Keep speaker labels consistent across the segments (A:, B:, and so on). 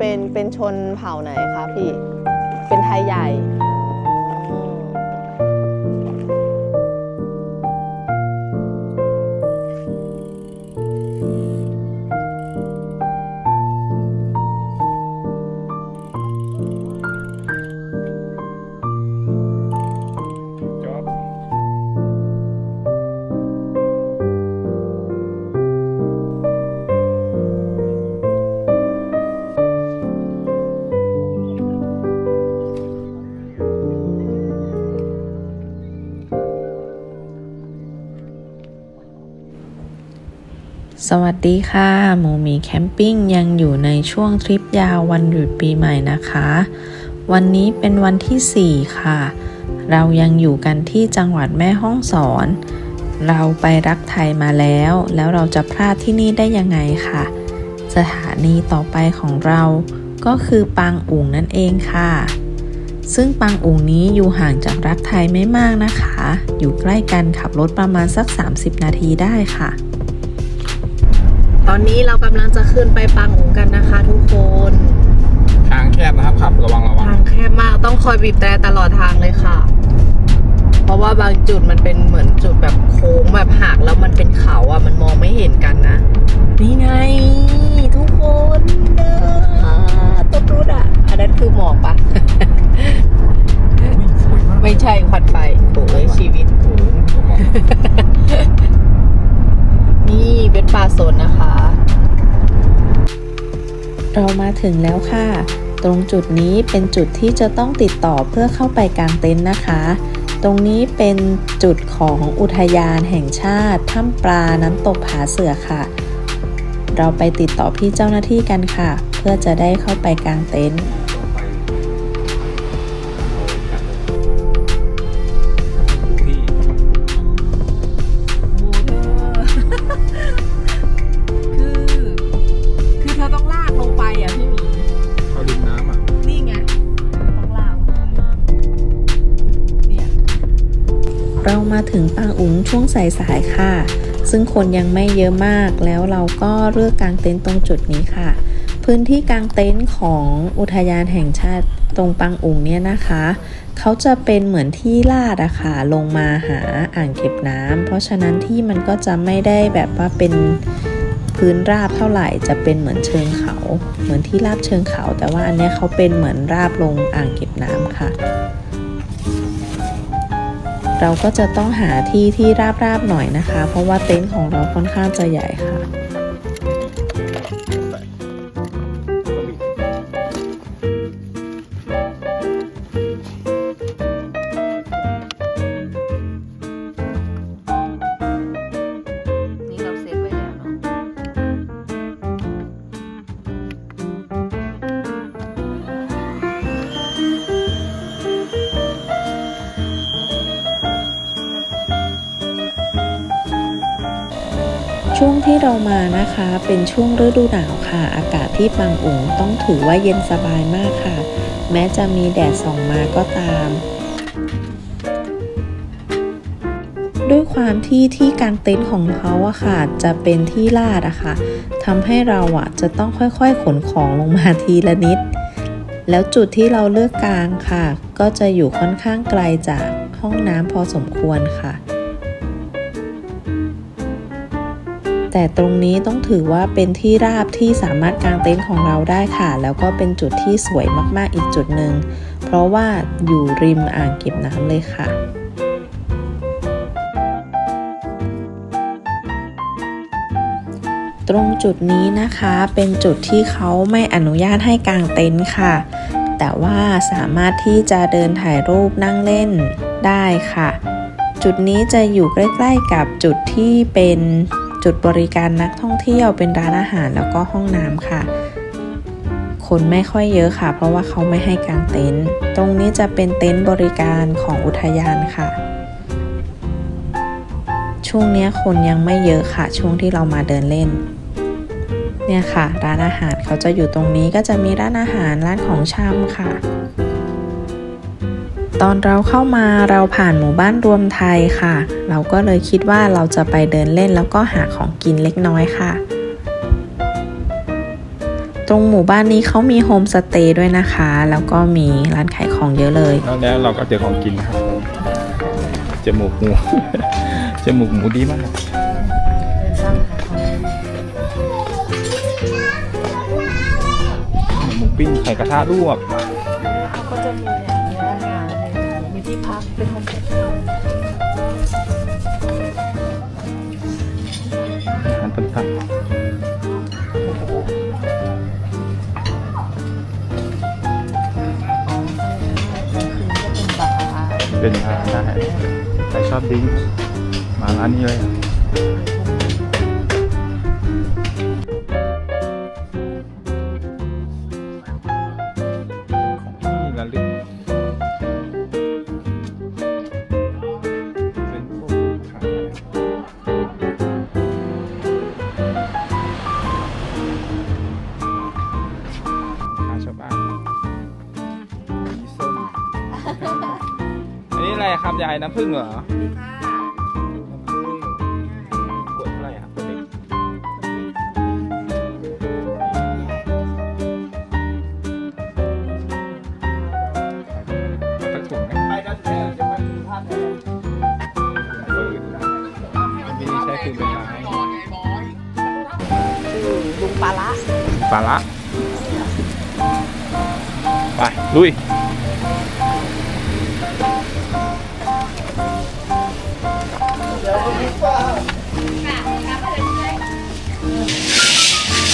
A: ตรงเนี้ยเป็นเป็นชนเผ่าไหนคะพี่ เป็นไทยใหญ่
B: ดีค่ะหมูมีแคมปิ้งยังอยู่ในช่วงทริปยาววันหยุดปีใหม่นะคะ วันนี้เป็นวันที่ 4 ค่ะ เรายังอยู่กันที่จังหวัดแม่ฮ่องสอน เราไปรักไทยมาแล้ว แล้วเราจะพลาดที่นี่ได้ยังไงค่ะ สถานีต่อไปของเราก็คือปางอุ๋งนั่นเองค่ะ ซึ่งปางอุ๋งนี้อยู่ห่างจากรักไทยไม่มากนะคะ อยู่ใกล้กันขับรถประมาณสัก 30 นาทีได้ค่ะ
A: ตอนนี้เรากำลังจะขึ้นไปปังอุ๋งกันนะคะ ทุกคน
C: ทางแคบนะครับขับระวังระวัง
A: ทางแคบมากต้องคอยบีบแตรตลอดทางเลยค่ะ เพราะว่าบางจุดมันเป็นเหมือนจุดแบบโค้งแบบหักแล้วมันเป็นเขาอะมันมองไม่เห็นกันนะนี่
B: ถึงแล้วค่ะ ตรงจุดนี้เป็นจุดที่จะต้องติดต่อเพื่อเข้าไปกางเต็นท์นะคะ ตรงนี้เป็นจุดของอุทยานแห่งชาติถ้ำปลาน้ำตกผาเสือค่ะ เราไปติดต่อพี่เจ้าหน้าที่กันค่ะ เพื่อจะได้เข้าไปกางเต็นท์
A: มา
B: ถึงปางอุ๋งช่วงสายๆค่ะ ซึ่งคนยังไม่เยอะมากแล้วเราก็เลือกกางเต็นท์ตรงจุดนี้ค่ะ พื้นที่กางเต็นท์ของอุทยานแห่งชาติตรงปางอุ๋งเนี่ยนะคะ เขาจะเป็นเหมือนที่ลาดอะค่ะลงมาหาอ่างเก็บน้ำเพราะฉะนั้นที่มันก็จะไม่ได้แบบว่าเป็นพื้นราบเท่าไหร่จะเป็นเหมือนเชิงเขา เหมือนที่ราบเชิงเขา แต่ว่าอันนี้เขาเป็นเหมือนราบลงอ่างเก็บน้ำค่ะ เราก็จะต้องหาที่ที่ราบๆหน่อยนะคะ เพราะว่าเต็นท์ของเราค่อนข้างจะใหญ่ค่ะ ช่วงที่เรามานะคะ เป็นช่วงฤดูหนาวค่ะ อากาศที่ปังอุ๋งต้องถือว่าเย็นสบายมากค่ะ แม้จะมีแดดส่องมาก็ตาม ด้วยความที่ที่กางเต็นท์ของเขาอะค่ะ จะเป็นที่ลาดอะค่ะทำให้เราอะจะต้องค่อยๆขนของลงมาทีละนิด แล้วจุดที่เราเลือกกลางค่ะ ก็จะอยู่ค่อนข้างไกลจากห้องน้ำพอสมควรค่ะ แต่ตรงนี้ต้องถือว่าเป็นที่ราบที่สามารถกางเต็นท์ของเราได้ค่ะ แล้วก็เป็นจุดที่สวยมากๆอีกจุดหนึ่ง เพราะว่าอยู่ริมอ่างเก็บน้ำเลยค่ะตรงจุดนี้นะคะเป็นจุดที่เขาไม่อนุญาตให้กางเต็นท์ค่ะ แต่ว่าสามารถที่จะเดินถ่ายรูปนั่งเล่นได้ค่ะ จุดนี้จะอยู่ใกล้ ๆกับจุดที่เป็น จุดบริการนักท่องเที่ยวเป็นร้านอาหารแล้วก็ห้องน้ำค่ะ คนไม่ค่อยเยอะค่ะ เพราะว่าเขาไม่ให้กางเต็นท์ตรงนี้จะเป็นเต็นท์บริการของอุทยานค่ะ ช่วงนี้คนยังไม่เยอะค่ะ ช่วงที่เรามาเดินเล่น เนี่ยค่ะ ร้านอาหารเขาจะอยู่ตรงนี้ก็จะมีร้านอาหารร้านของชำค่ะ ตอนเราเข้ามาเราผ่านหมู่บ้านรวมไทยค่ะ เราก็เลยคิดว่าเราจะไปเดินเล่นแล้วก็หาของกินเล็กน้อยค่ะ ตรงหมู่บ้านนี้เขามีโฮมสเตย์ด้วยนะคะ แล้วก็มีร้านขายของเยอะเลย
C: แล้วแล้วเราก็เจอของกินครับจมูกหมูจมูกหมูดีมากหมูปิ้งไข่กระทะลวก
A: ก็จะมี ที่พักเป็นโฮมสเตย์
C: อาหารต่างๆเป็นร้านได้ใครชอบดิ้งมาร้านนี้เลย อันนี้อะไรครับยายน้ำผึ้งเหรอน้ำผึ้งขวดเท่าไหร่ครับขวดเล็กสักถุงไหมไปกันเถอะจะไปดูภาพเลยไม่ใช่คือเป็นไม้
A: ลุงปลาละ
C: ปลาละไปลุย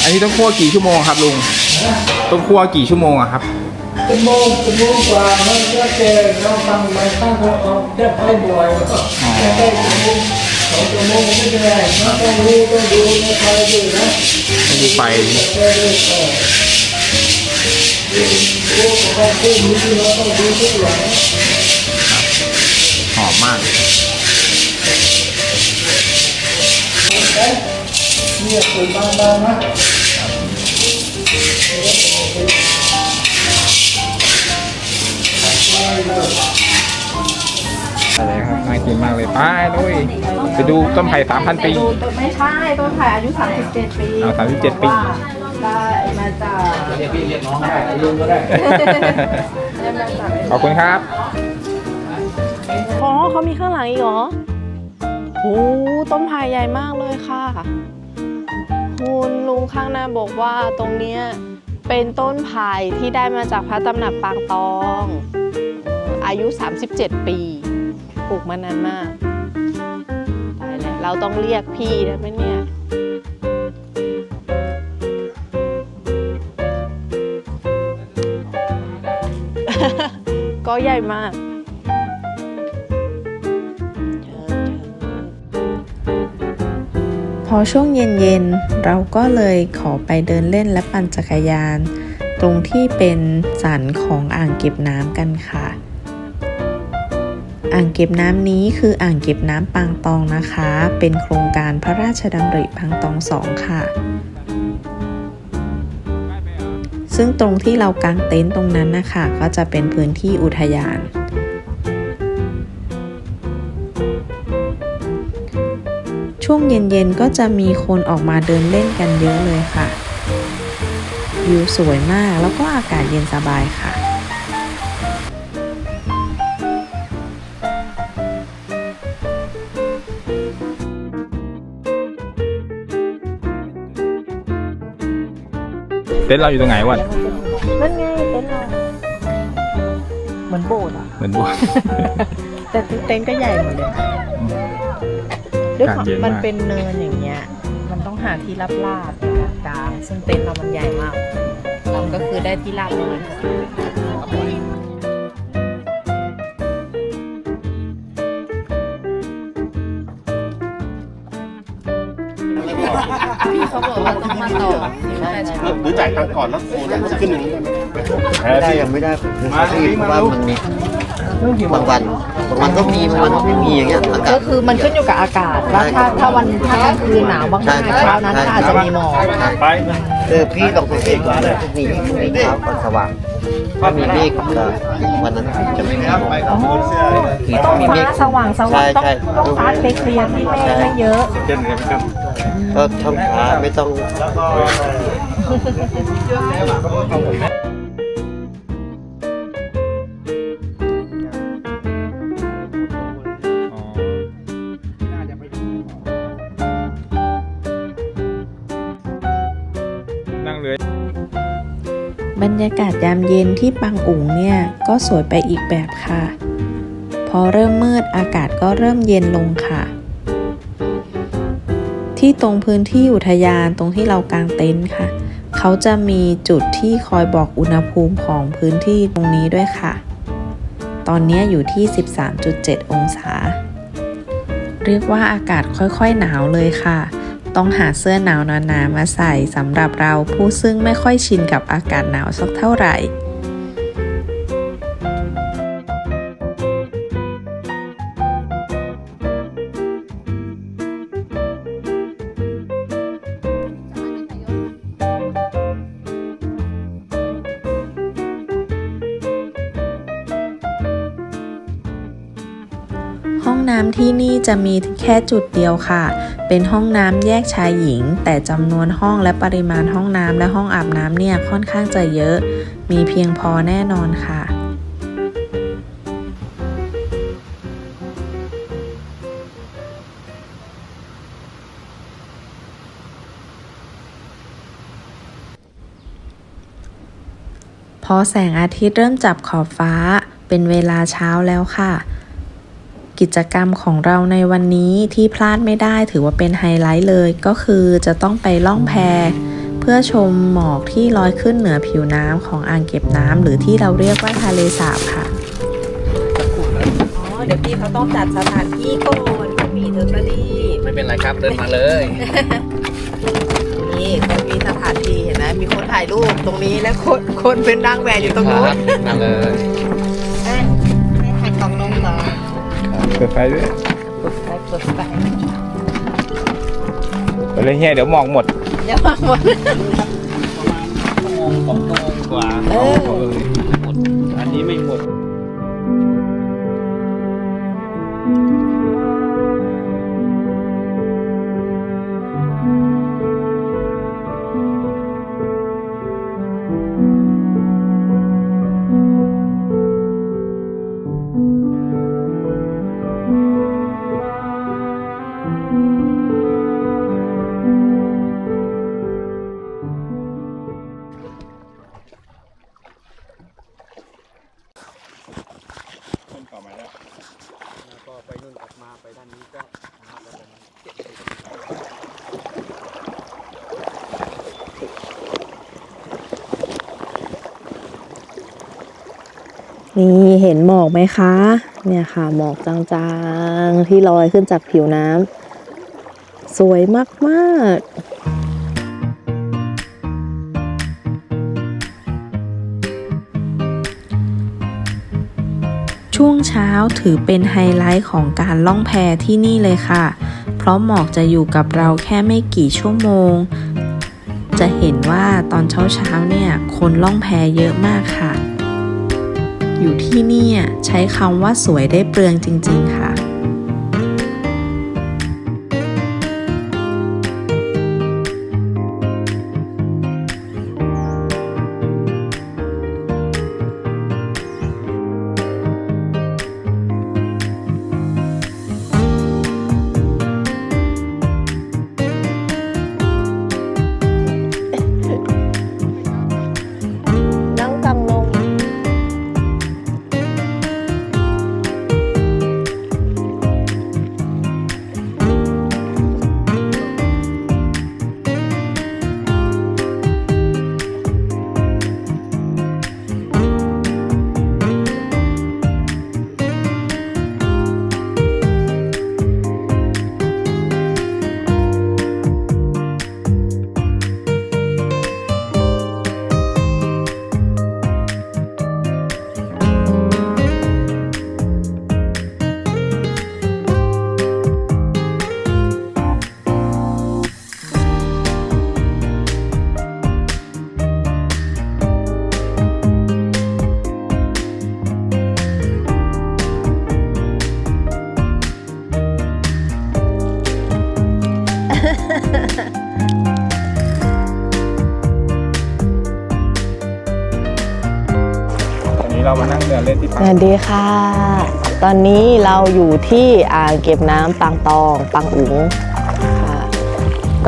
C: อันนี้ต้องคั่วกี่ชั่วโมงครับลุง ต้องคั่วกี่ชั่วโมงอะครับ
D: ชั่วโมงชั่วโมงกว่ามันก็เจอเราทำไปตั้งเราเอาแค่ไปบ่อยแล้วก็แค่ได้ชั่วโมงสองชั่วโมงไม่เป็นไรมันต้องรู้ต้องดูไม่ใครด้วยนะ
C: ต้องดูไฟ
D: แค่ด้วยเออรู้ของผู้มีที่เราต้องดูทุกอย่าง
C: หอมมาก
D: เนี่ยตื่นบางๆนะ
C: กินมากเลยไปลุยไปดูต้นไผ่สามพันปี
A: ดูต้นไม่ใช่ต้นไผ่อายุ 37 ปี
C: อ่า37ปี
A: ว่าได้มาจาก
D: เรียกพี่เรียกน้องได้ลุงก็ได้
A: ได้มาจาก
C: ขอบคุณครับ
A: อ๋อเขามีข้างหลังอีกเหรอโอ้ต้นไผ่ใหญ่มากเลยค่ะ คุณลุงข้างหน้าบอกว่าตรงเนี้ยเป็นต้นไผ่ที่ได้มาจากพระตำหนักปางตองเอ่ออายุ 37 ปี ปลูกมานานมากตายแล้วเราต้องเรียกพี่ได้ไหมเนี่ยก็ใหญ่มาก
B: พอช่วงเย็นๆ เราก็เลยขอไปเดินเล่นและปั่นจักรยาน ตรงที่เป็นสันของอ่างเก็บน้ำกันค่ะ อ่างเก็บน้ำนี้คืออ่างเก็บน้ำปางตองนะคะ เป็นโครงการพระราชดำริปางตองสองค่ะ ซึ่งตรงที่เรากางเต็นท์ตรงนั้นนะคะก็จะเป็นพื้นที่อุทยานช่วงเย็นๆ ก็จะมีคนออกมาเดินเล่นกันเยอะเลยค่ะ วิวสวยมากแล้วก็อากาศเย็นสบายค่ะ
C: เต็นท์เราอยู่ตรงไหนวัน
A: นั่นไงเต็นท์เราเหมือนโบสถ์อะ
C: เหมือนบัว
A: แต่เต็นท์ก็ใหญ่หมดเลยนะด้วยความ
C: อากาศเย็นมาก
A: มันเป็นเนินอย่างเงี้ย มันต้องหาที่ราบลาบกลางซึ่งเต็นท์เรามันใหญ่มากเราก็คือได้ที่ราบเลย เขาบอกว่าต้องมาต่อแต่เช้า
E: หรือจ่ายตังค์ก่อนแล้วโอนขึ้นอย่างนี้ได้ไหมไม่ได้ยังไม่ได้คือเขาที่เพราะว่ามันมีบางวันบางวันก็มีบางวันก็ไม่มีอย่างเงี้ยอากา
A: ก็
E: ศ
A: คือมันขึ้นอยู่กับอากาศว่าถ้าถ้าวันถ้ากลางคืนหนาวมากๆเช้านั้นก็อาจจะมีหมอก
C: ไป
E: คือพี่ลองสังเกตว่าพรุ่งนี้พรุ่งนี้เช้าก่อนสว่างถ้ามีเมฆก็วันนั้นจะไม่มีหมอกคือ
A: ต้
E: ต้
A: อ
E: องงมีเม
A: ฟ้า
E: ฆ
A: สว่างสว่างต้อง
E: ใช่
A: ต้องฟ้าเคลียร์ๆที่เมฆไม่เยอะ
C: เย็นเลยครับ
E: ก็ช่องฟ้าไม่ต้อง
C: อ๋อนั่งเลย
B: บรรยากาศยามเย็นที่ปังอุ๋งเนี่ย ก็สวยไปอีกแบบค่ะ พอเริ่มมืดอากาศก็เริ่มเย็นลงค่ะ ที่ตรงพื้นที่อุทยานตรงที่เรากางเต็นท์ค่ะ เขาจะมีจุดที่คอยบอกอุณหภูมิของพื้นที่ตรงนี้ด้วยค่ะ ตอนนี้อยู่ที่ 13.7 องศา เรียกว่าอากาศค่อยๆหนาวเลยค่ะ ต้องหาเสื้อหนาวหนาๆมาใส่สำหรับเราผู้ซึ่งไม่ค่อยชินกับอากาศหนาวสักเท่าไหร่ ที่นี่จะมีแค่จุดเดียวค่ะ เป็นห้องน้ำแยกชายหญิง แต่จำนวนห้องและปริมาณห้องน้ำและห้องอาบน้ำเนี่ยค่อนข้างจะเยอะ มีเพียงพอแน่นอนค่ะพอแสงอาทิตย์เริ่มจับขอบฟ้า เป็นเวลาเช้าแล้วค่ะ กิจกรรมของเราในวันนี้ที่พลาดไม่ได้ถือว่าเป็นไฮไลท์เลยก็คือจะต้องไปล่องแพเพื่อชมหมอกที่ลอยขึ้นเหนือผิวน้ำของอ่างเก็บน้ำหรือที่เราเรียกว่าทะเลสาบค่ะ
A: อ๋อเดี๋ยวพี่เขาต้องจัดสถานที่ก่อนเขามีเทอร์เบอรี่
E: ไม่เป็นไรครับเดินมาเลย
A: นี่เขามีสถานที่เห็นไหมมีคนถ่ายรูปตรงนี้และคนคนเป็นนางแบบอยู่ตรงนู้น
E: นั่งเลย
A: เอ้ย เปิ
C: ดไฟด้วย
A: เปิดไฟเปิดไฟ
C: เปิดเลยเฮียเดี๋ยวหมอกหมด
A: เดี๋ยวมาหมด
E: ชั่วโมงสองชั่วโมงกว่า
A: เออ
C: หมด อันนี้ไม่หมด
E: เห็
B: นหมอกไหมคะ เนี่ยค่ะ หมอกจางๆ ที่ลอยขึ้นจากผิวน้ำสวยมากๆช่วงเช้าถือเป็นไฮไลท์ของการล่องแพที่นี่เลยค่ะ เพราะหมอกจะอยู่กับเราแค่ไม่กี่ชั่วโมง จะเห็นว่าตอนเช้าๆเนี่ยคนล่องแพเยอะมากค่ะ อยู่ที่นี่ใช้คำว่าสวยได้เปลืองจริง ๆ ค่ะ
C: เรามานั่งเรือเล่นที่
A: ส
C: ปัง
A: วัสดีค่ะ ตอนนี้เราอยู่ที่อ่างเก็บน้ำปังตองปังอุ๋งค่ะ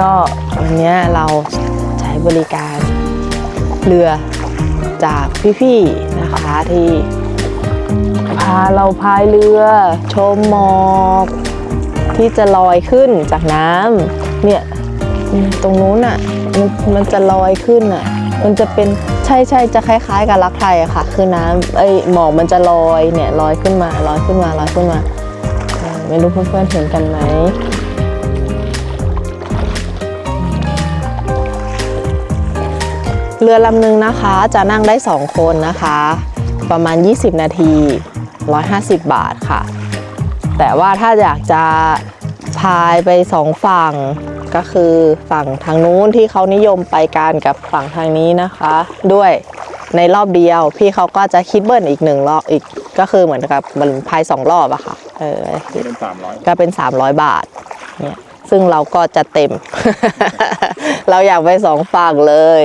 A: ก็วันเนี้ยเราใช้บริการเรือจากพี่ๆนะคะที่พาเราพายเรือชมหมอกที่จะลอยขึ้นจากน้ำเนี่ยตรงนู้นอะมันมันจะลอยขึ้นอะ มันจะเป็น ใช่ใช่จะคล้าย ๆ กับรักไทยอะค่ะ คือน้ำไอยหมอกมันจะลอยเนี่ยลอยขึ้นมาลอยขึ้นมาลอยขึ้นมาไม่รู้เพื่อนๆเห็นกันไหมเรือลำหนึ่งนะคะจะนั่งได้ 2 คนนะคะ ประมาณ 20 นาที 150 บาทค่ะ แต่ว่าถ้าอยากจะพายไปสองฝั่ง ก็คือฝั่งทางนู้นที่เขานิยมไปกันกับฝั่งทางนี้นะคะ ด้วยในรอบเดียว พี่เขาก็จะคิดเบิ้ลอีกหนึ่งรอบอีกก็คือเหมือนกับมันพายสองรอบอะค่ะเออ
C: เป็นสามร้อย
A: ก็เป็น300บาทเนี่ยซึ่งเราก็จะเต็ม เราอยากไปสองฝั่งเลย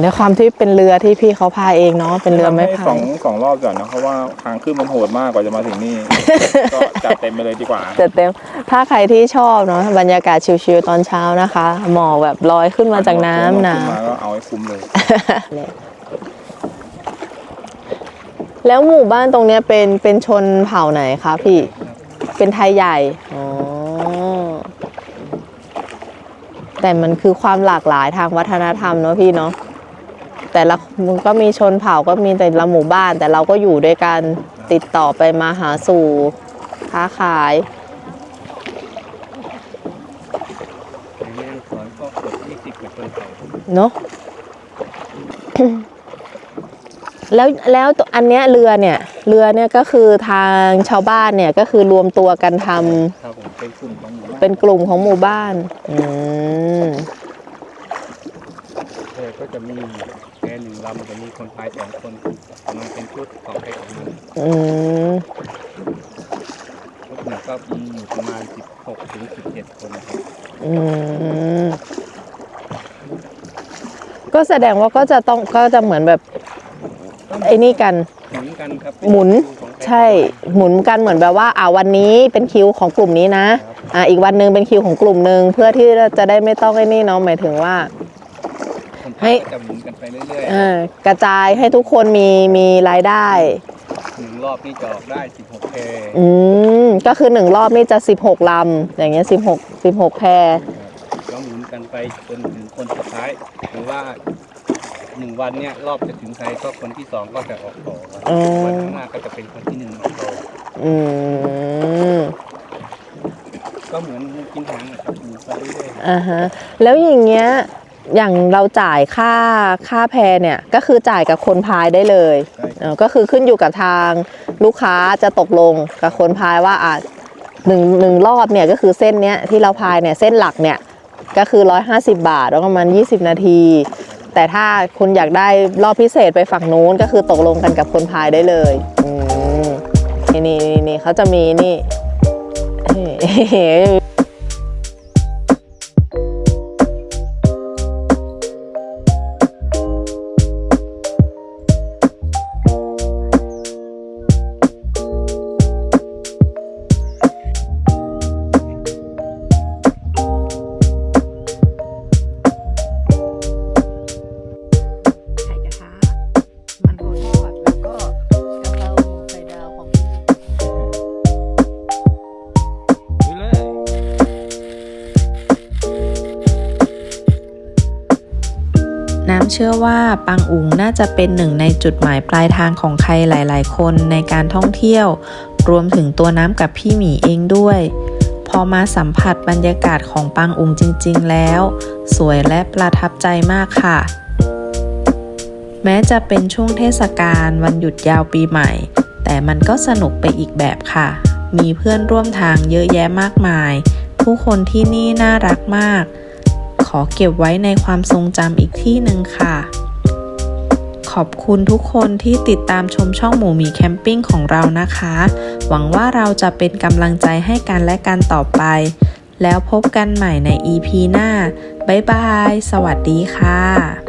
A: ในความที่เป็นเรือที่พี่เขาพายเองเนาะเป็นเรือไม่
C: ให้
A: พา
C: สอยงสองรอบก่อนนะเพราะว่าทางขึ้นมันโหดมากกว่าจะมาถึงนี่ ก็จัดเต็มไปเลยดีกว่า
A: จะเต็มถ้าใครที่ชอบเนาะบรรยากาศชิลๆตอนเช้านะคะ หมอกแบบลอยขึ้นมาจากน้ำหนาว
C: ขึ้มาก็เอาให้คุ้มเลย
A: แล้วหมู่บ้านตรงเนี้ยเป็นเป็นชนเผ่าไหนคะพี่ เป็นไทยใหญ่อ๋อแต่มันคือความหลากหลายทางวัฒนธรรมเนาะพี่เนาะ แต่ละมันก็มีชนเผ่าก็มีแต่ละหมู่บ้าน แต่เราก็อยู่ด้วยกันติดต่อไปมาหาสู่ค้าขายเนอะแล้วแล้วตัวอันเนี้ยเรือเนี่ยเรือเนี่ยก็คือทางชาวบ้านเนี่ยก็คือรวมตัวกันทำ
C: ครับผมเป็นกลุ่มของหมู่บ้าน
A: เป็นกลุ่มของหมู่บ้าน อืม
F: เออก็จะมีแพ หนึ่งลำจะมีคนพายสองคนมันเป็นชุดของใครของมัน
A: อืม
F: ชุดหนึ่งก็มีอยู่ประมาณ16ถึง17คนครับ
A: อืมก็แสดงว่าก็จะต้องก็จะเหมือนแบบไอ้นี่กัน
F: หมุนกันครับ
A: หมุน
F: ของคร
A: ใช่หมุนกันเหมือนแบบว่าอ่าวันนี้เป็นคิวของกลุ่มนี้นะ อ่าอีกวันหนึงเป็นคิวของกลุ่มหนึ่งเพื่อที่จะได้ไม่ต้องไอ้นี่เนาะหมายถึงว่า
F: คน
A: ให้
F: พายก็จะหมุนกันไปเรื่อย
A: เออกระจายให้ทุกคนมีมีรายได้
F: ๆหนึ่งรอบนี่จะออกได้ 16แพ
A: อืม ก็คือหนึ่งรอบนี่จะ 16 ลำ อย่างเงี้ย 16 16 แพร
F: ก็หมุนกันไปจนถึงคนสุดท้ายหรือว่าหนึ่งวันเนี่ยรอบจะถึงใครก็คนที่สองก็จะออกต่อ
A: อืม
F: วันข้างหน้าก็จะเป็นคนที่หนึ่งออกต่อ
A: อืม
F: ก็เหมือนกินหางนะครับอยู่ไปเรื่อยๆ
A: อ่าฮะ แล้วอย่างเงี้ย อย่างเราจ่ายค่าค่าแพรเนี่ยก็คือจ่ายกับคนพายได้เลย
F: ใช่ครับ
A: เออก็คือขึ้นอยู่กับทางลูกค้าจะตกลงกับคนพายว่าอะหนึ่งหนึ่งรอบเนี่ยก็คือเส้นเนี้ยที่เราพายเนี่ยเส้นหลักเนี่ยก็คือ 150 บาทแล้วประมาณ20 นาที แต่ถ้าคุณอยากได้รอบพิเศษไปฝั่งนู้นก็คือตกลงกันกับคนพายได้เลยอืมนี่นี่นี่นี่เขาจะมีนี่ เชื่
B: อว่าปังอุ๋งน่าจะเป็นหนึ่งในจุดหมายปลายทางของใครหลาย ๆ คนในการท่องเที่ยว รวมถึงตัวน้ำกับพี่หมีเองด้วย พอมาสัมผัสบรรยากาศของปังอุ๋งจริง ๆ แล้ว สวยและประทับใจมากค่ะ แม้จะเป็นช่วงเทศกาลวันหยุดยาวปีใหม่ แต่มันก็สนุกไปอีกแบบค่ะ มีเพื่อนร่วมทางเยอะแยะมากมาย ผู้คนที่นี่น่ารักมาก ขอเก็บไว้ในความทรงจำอีกที่หนึ่งค่ะ ขอบคุณทุกคนที่ติดตามชมช่องหมูมีแคมปิ้งของเรานะคะ หวังว่าเราจะเป็นกำลังใจให้กันและกันต่อไป แล้วพบกันใหม่ใน EP หน้า บ๊ายบาย สวัสดีค่ะ